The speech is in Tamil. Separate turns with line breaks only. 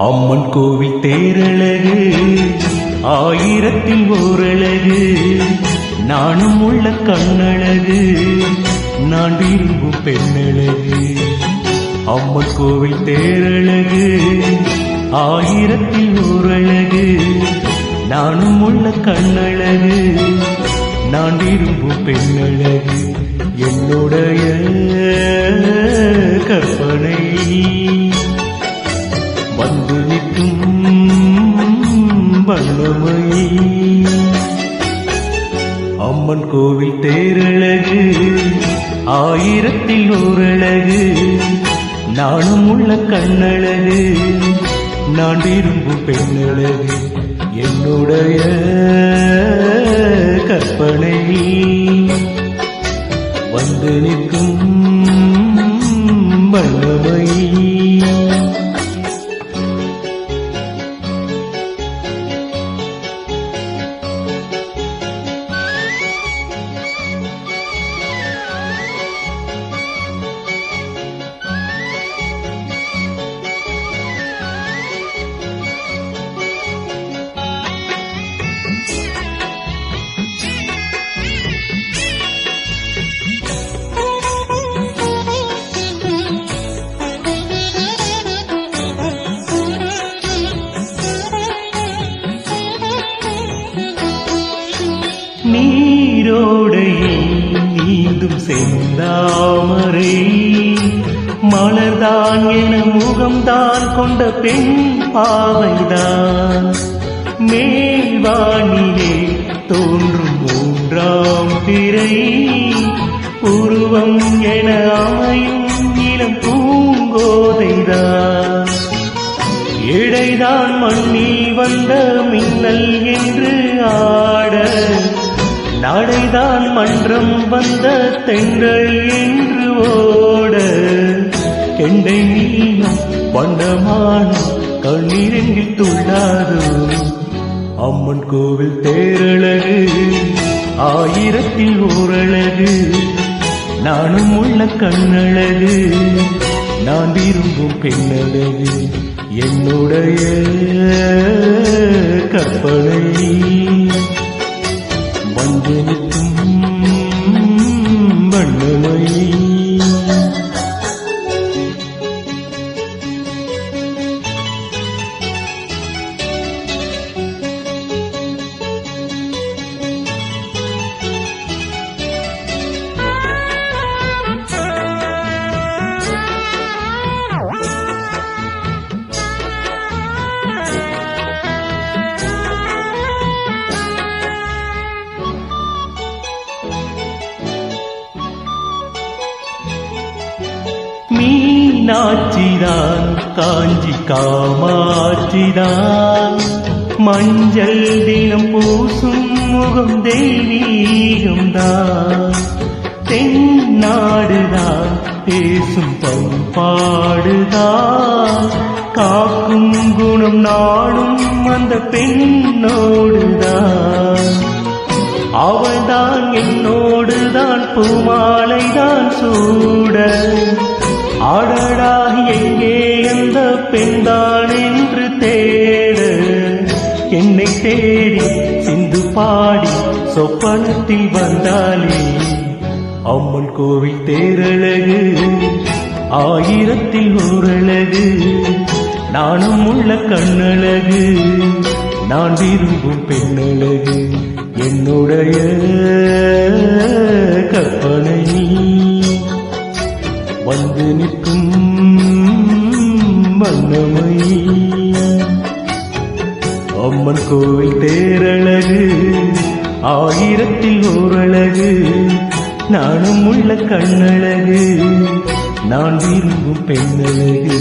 அம்மன் கோவில் தேரழகு ஆயிரத்தில் ஓரழகு நானும் உள்ள கண்ணழகு நான் விரும்பும் பெண்ணழகு. அம்மன் கோவில் தேரழகு ஆயிரத்தில் ஓரழகு நானும் உள்ள கண்ணழகு நான் விரும்பும் பெண்ணழகு. என்னுடைய கற்பனை வந்து நிற்கும் வல்லமை அம்மன் கோவில் தேரழகு ஆயிரத்தில் ஓரழகு நானும் உள்ள கண்ணழகு நான் விரும்பும் பெண்ணழகு. என்னுடைய நீரோடையில் நீந்தும் செந்தாமரை. மலர்தான் என முகம்தான் கொண்ட பெண் பாவைதான். மேல்வானிலே தோன்றும் மூன்றாம் திரை. உருவம் என அமையும் இளம் பூங்கோதைதான். இடைதான் மண்ணி வந்த மின்னல் தான் மன்றம் வந்த தென்றல் என்று ஓட. கெண்டை நீளம் வண்ணமான கண்ணீரெங்கில் துள்ளாரோ அம்மன் கோவில் தேரழகு ஆயிரத்தில் ஓரழகு. நானும் உள்ள கண்ணழகு நான் விரும்பும் பெண்ணழகு. என்னுடைய கற்பனை. வந்து மீனாட்சிதான் காஞ்சி காமாட்சிதான். மஞ்சள் தினம் பூசும் முகம் தெய்வீகம்தான். தென்னாடுதான் பேசும் பண்பாடுதான். காக்கும் குணம் நாடும் அந்த பெண்ணோடுதான். அவள்தான் என்னோடுதான் பூமாலைதான் சூ அடடா எங்கே அந்த பெண்தான் என்று தேட. என்னை தேடி சிந்து பாடி சொப்பனத்தில் வந்தாலே அம்மன் கோவில் தேரழகு ஆயிரத்தில் ஓரழகு நானும் உள்ள கண்ணழகு நான் விரும்பும் பெண்ணழகு என்னுடைய அம்மன் கோவில் தேரழகு ஆயிரத்தில் ஓரழகு நானும் உள்ள கண்ணழகு நான் விரும்பும் பெண்ணழகு.